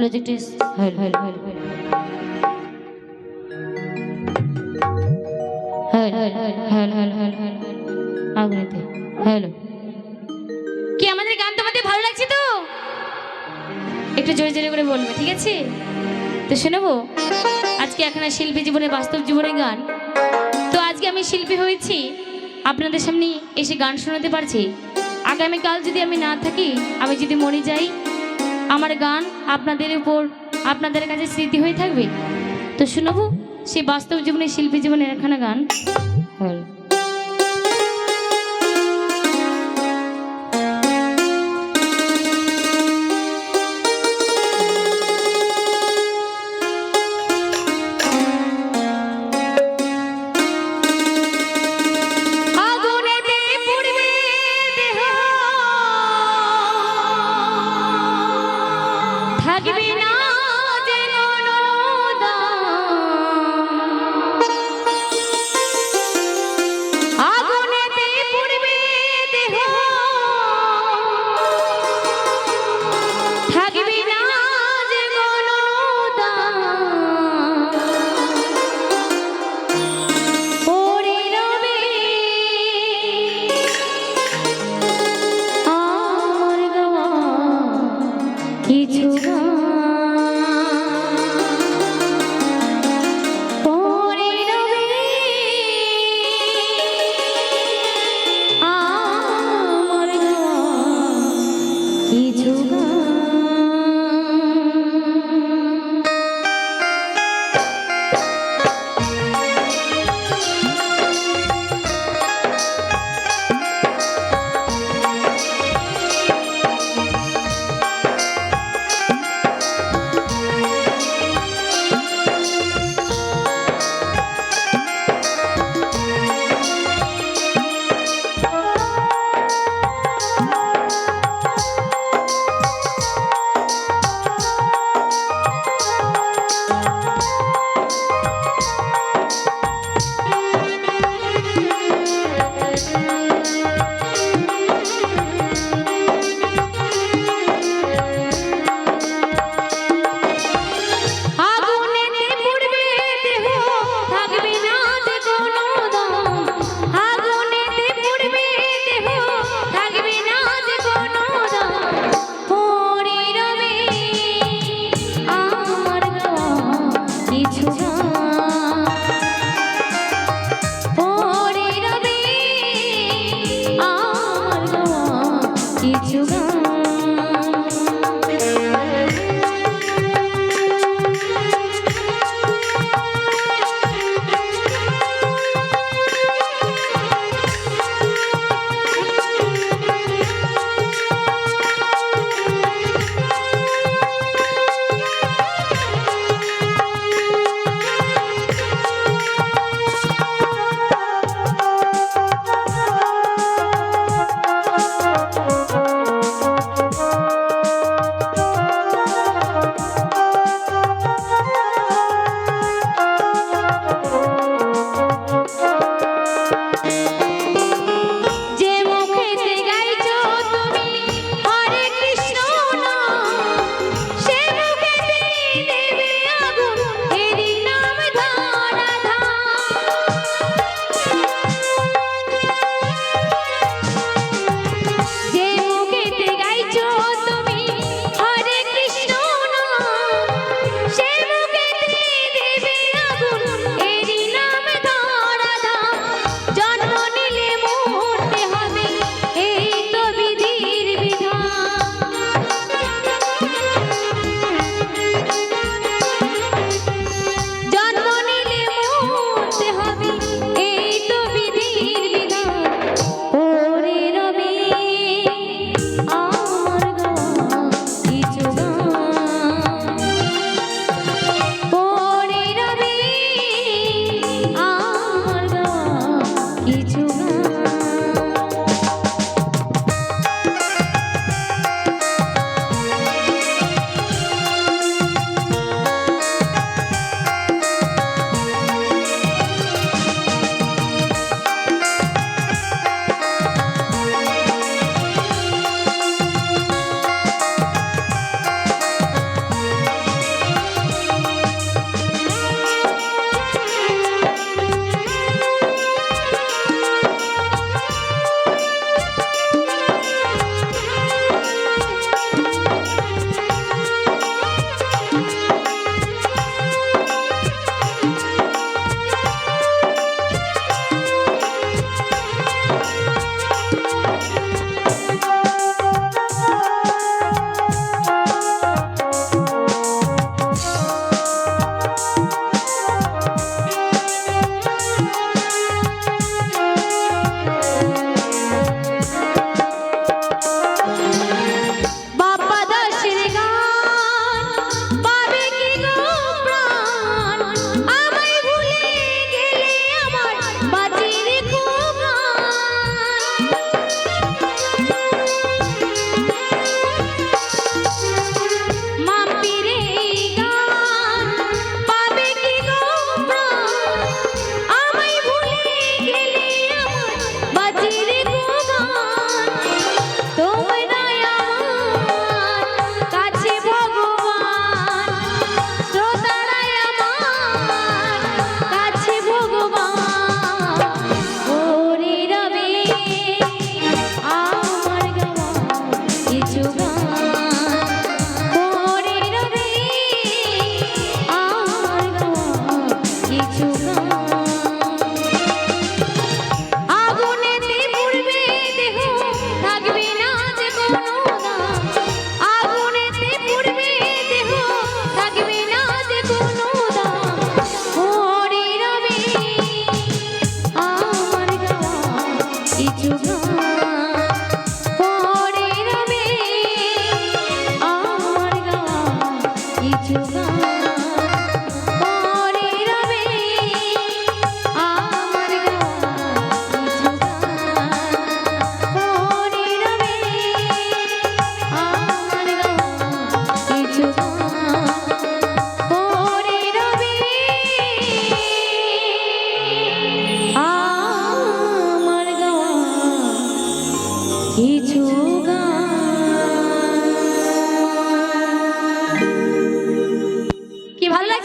হলো যে একটি হল হল হ্যালো কি আমাদের গান তোমাদের ভালো লাগছে তো একটু জোরে জোরে করে বলবে ঠিক আছে তো শোনাবো আজকে এখন শিল্পী জীবনে বাস্তব জীবনে গান তো আজকে আমি শিল্পী হয়েছি আপনাদের সামনে এসে গান শোনাতে পারছি আগামীকাল যদি আমি না থাকি আমি যদি মরে যাই আমার গান আপনাদের উপর, আপনাদের কাছে স্মৃতি হয়ে থাকবে? তো শুনব, সেই বাস্তব জীবনে শিল্পী জীবনের একখানা গান।